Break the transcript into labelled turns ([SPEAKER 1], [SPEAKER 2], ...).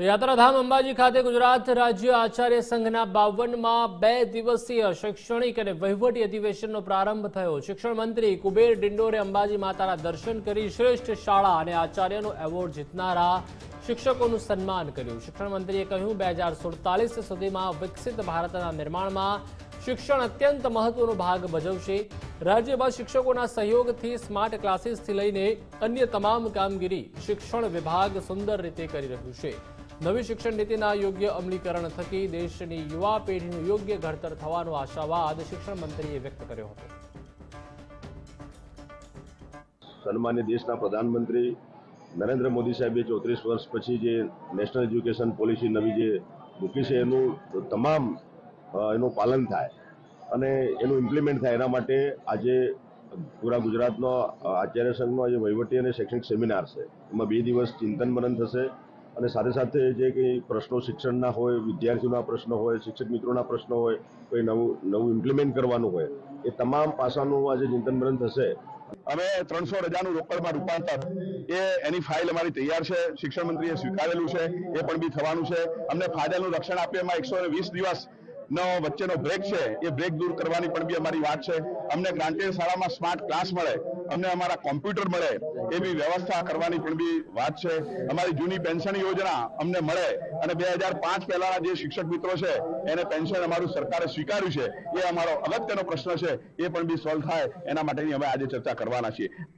[SPEAKER 1] તો યાત્રાધામ અંબાજી ખાતે ગુજરાત રાજ્ય આચાર્ય સંઘના બાવનમાં બે દિવસીય શૈક્ષણિક અને વહીવટી અધિવેશનનો પ્રારંભ થયો. શિક્ષણ મંત્રી કુબેર ડિંડોરે અંબાજી માતાના દર્શન કરી શ્રેષ્ઠ શાળા અને આચાર્યનો એવોર્ડ જીતનારા શિક્ષકોનું સન્માન કર્યું. શિક્ષણ મંત્રીએ કહ્યું, બે હજાર સુડતાલીસ સુધીમાં વિકસિત ભારતના નિર્માણમાં શિક્ષણ અત્યંત મહત્વનો ભાગ ભજવશે. રાજ્યમાં શિક્ષકોના સહયોગથી સ્માર્ટ ક્લાસીસથી લઈને અન્ય તમામ કામગીરી શિક્ષણ વિભાગ સુંદર રીતે કરી રહ્યું છે. નવી શિક્ષણ નીતિના યોગ્ય અમલીકરણ થકી દેશની યુવા પેઢીનું યોગ્ય ઘડતર થવાનો આશાવાદ શિક્ષણ મંત્રીએ વ્યક્ત કર્યો હતો.
[SPEAKER 2] સન્માન્ય દેશના પ્રધાનમંત્રી નરેન્દ્ર મોદી સાહેબે ચોત્રીસ વર્ષ પછી જે નેશનલ એજ્યુકેશન પોલિસી નવી જે મૂકી છે, એનું તમામ એનું પાલન થાય અને એનું ઇમ્પ્લિમેન્ટ થાય એના માટે આજે પૂરા ગુજરાતનો આચાર્ય સંઘનો આજે વહીવટી અને શૈક્ષણિક સેમિનાર છે. એમાં બે દિવસ ચિંતન મનન થશે. અને સાથે સાથે જે કંઈ પ્રશ્નો શિક્ષણના હોય, વિદ્યાર્થીઓના પ્રશ્નો હોય શિક્ષક મિત્રોના પ્રશ્નો હોય, કોઈ નવું નવું ઇમ્પ્લિમેન્ટ કરવાનું હોય, એ તમામ પાસાનું આજે ચિંતન મનન થશે.
[SPEAKER 3] અમે ત્રણસો રજાનું રોકડમાં રૂપાંતર, એ એની ફાઇલ અમારી તૈયાર છે, શિક્ષણ મંત્રીએ સ્વીકારેલું છે, એ પણ બી થવાનું છે. અમને ફાયદાનું રક્ષણ આપીએ એમાં એકસો વીસ દિવસ નો વચ્ચેનો બ્રેક છે, એ બ્રેક દૂર કરવાની પણ બી અમારી વાત છે. અમને ગ્રાન્ટેડ શાળામાં સ્માર્ટ ક્લાસ મળે અમને અમારા કોમ્પ્યુટર મળે, એવી વ્યવસ્થા કરવાની પણ બી વાત છે. અમારી જૂની પેન્શન યોજના અમને મળે અને બે હજાર પાંચ પહેલાના જે શિક્ષક મિત્રો છે, એને પેન્શન અમારું સરકારે સ્વીકાર્યું છે, એ અમારો અગત્યનો પ્રશ્ન છે, એ પણ બી સોલ્વ થાય. એના માટેની અમે આજે ચર્ચા કરવાના છીએ.